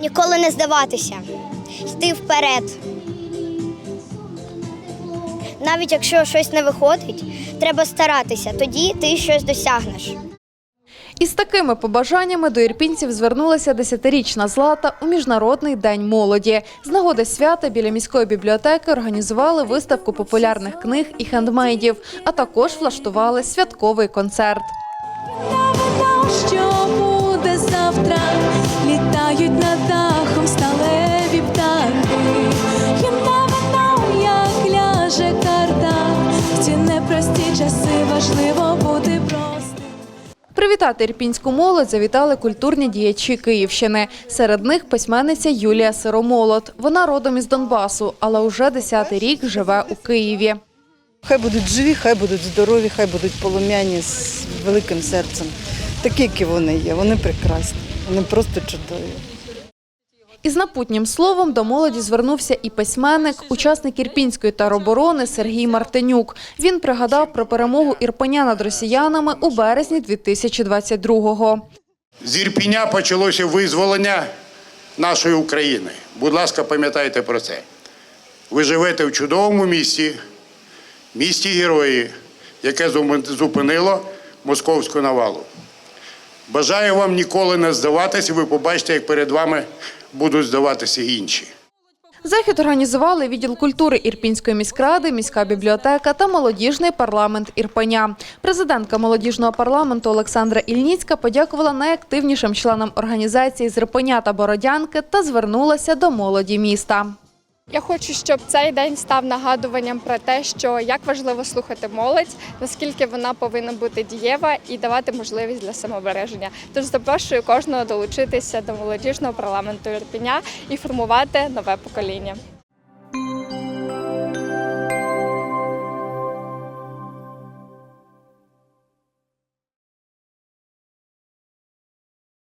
Ніколи не здаватися, йти вперед. Навіть якщо щось не виходить, треба старатися, тоді ти щось досягнеш. Із такими побажаннями до ірпінців звернулася десятирічна Злата у Міжнародний день молоді. З нагоди свята біля міської бібліотеки організували виставку популярних книг і хендмейдів, а також влаштували святковий концерт. Як карта. В ці непрості часи важливо бути простим. Привітати ірпінську молодь завітали культурні діячі Київщини. Серед них письменниця Юлія Сиромолот. Вона родом із Донбасу, але уже 10-й рік живе у Києві. Хай будуть живі, хай будуть здорові, хай будуть полум'яні з великим серцем. Такі, які вони є, вони прекрасні, вони просто чудові. Із напутнім словом до молоді звернувся і письменник, учасник ірпінської тероборони Сергій Мартинюк. Він пригадав про перемогу Ірпеня над росіянами у березні 2022-го. З Ірпіня почалося визволення нашої України. Будь ласка, пам'ятайте про це. Ви живете в чудовому місті, місті герої, яке зупинило московську навалу. Бажаю вам ніколи не здаватися, ви побачите, як перед вами будуть здаватися інші. Захід організували відділ культури Ірпінської міськради, міська бібліотека та молодіжний парламент Ірпеня. Президентка молодіжного парламенту Олександра Ільніцька подякувала найактивнішим членам організації з Ірпеня та Бородянки та звернулася до молоді міста. Я хочу, щоб цей день став нагадуванням про те, що як важливо слухати молодь, наскільки вона повинна бути дієва і давати можливість для самобереження. Тож запрошую кожного долучитися до молодіжного парламенту Ірпіня і формувати нове покоління.